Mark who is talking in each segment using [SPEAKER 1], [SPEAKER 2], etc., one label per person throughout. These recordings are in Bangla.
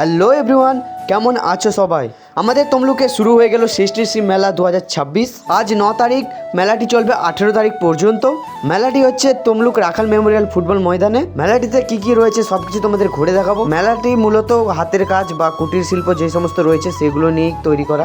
[SPEAKER 1] হ্যালো এভরিওয়ান, কেমন আছো সবাই? আমাদের তমলুকে শুরু হয়ে গেল সৃষ্টি শ্রী মেলা দু হাজার ছাব্বিশ। আজ ন তারিখ, মেলাটি চলবে আঠেরো তারিখ পর্যন্ত। মেলাটি হচ্ছে তমলুক রাখাল মেমোরিয়াল ফুটবল ময়দানে। মেলাটিতে কি কি রয়েছে সবকিছু তোমাদের ঘুরে দেখাবো। মেলাটি মূলত হাতের কাজ বা কুটির শিল্প যে সমস্ত রয়েছে সেগুলো নিয়েই তৈরি করা।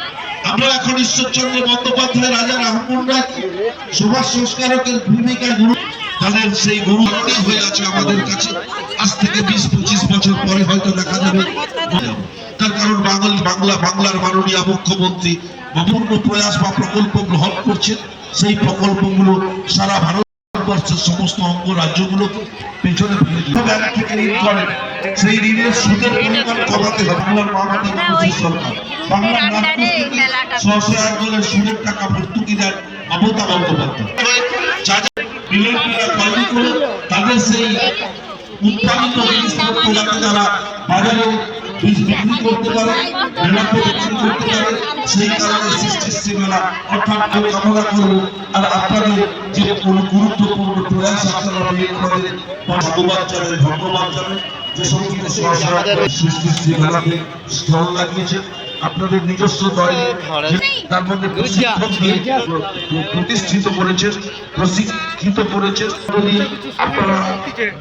[SPEAKER 2] আমরা এখন ঈশ্বরচন্দ্র বন্দ্যোপাধ্যায় রাজা রামমোহন সমাজ সংস্কারকের ভূমিকা গুরু তাদের সেই গুরু হয়ে আছে আমাদের কাছে। আজ থেকে বিশ পঁচিশ বছর পরে হয়তো দেখা যাবে। তার কারণ বাঙালি বাংলা বাংলার মাননীয় মুখ্যমন্ত্রী বিভিন্ন প্রয়াস বা প্রকল্প গ্রহণ করছেন। সেই প্রকল্পগুলো সারা ভারতবর্ষের সমস্ত অঙ্গ রাজ্যগুলোকে পেছনে ব্যাংক থেকে ঋণ করেন সেই ঋণের সুদের পরিমাণ কমাতে হবে। বাংলার মাননীয় সরকার। বাংলার নাগপুর থেকে ছশো এক টাকা ভর্তুকি দেন মমতা বন্দ্যোপাধ্যায়? যা যা তৈরি করে তাদের সেই উৎপাদিত জিনিসপত্র যাতে তারা বাজারে বিক্রি করতে পারে মেলাতে বিক্রি করতে পারে সেই কারণে সৃষ্টি মেলা অর্থাৎ আমি কামনা করব। আর আপনাদের যে কোনো গুরুত্বপূর্ণ প্রয়াস আপনারা জানাই যে সমস্ত সহসা সৃষ্টি শ্রী মেলাতে স্টল লাগিয়েছেন। আপনাদের নিজস্ব দল তার মধ্যে প্রতিষ্ঠিত করেছেন প্রশিক্ষিত করেছেন যদি আপনারা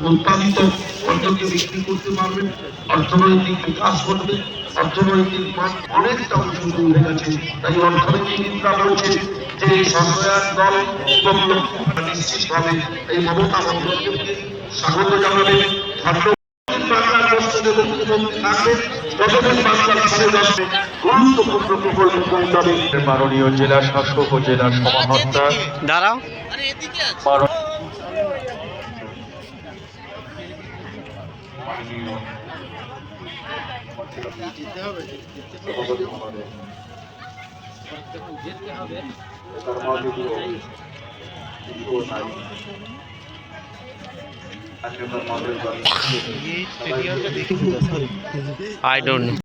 [SPEAKER 2] উৎপাদিত অঞ্চলকে বিক্রি করতে পারবেন অর্থনৈতিক বিকাশ করবে অর্থনৈতিক মান অনেকটা উঁচু উঠে গেছে। তাই অর্থনীতিবিদরা বলছে যে এই সরকার দল নিশ্চিতভাবে এই মমতা বন্দ্যোপাধ্যায়কে স্বাগত জানাবে। থাকবেন ততদিন গুরুত্বপূর্ণ প্রকল্প পৌঁছাবে
[SPEAKER 3] মাননীয় জেলা শাসক ও জেলা সমাহর্তা
[SPEAKER 1] দাঁড়াও
[SPEAKER 3] মাননীয়
[SPEAKER 1] I don't know.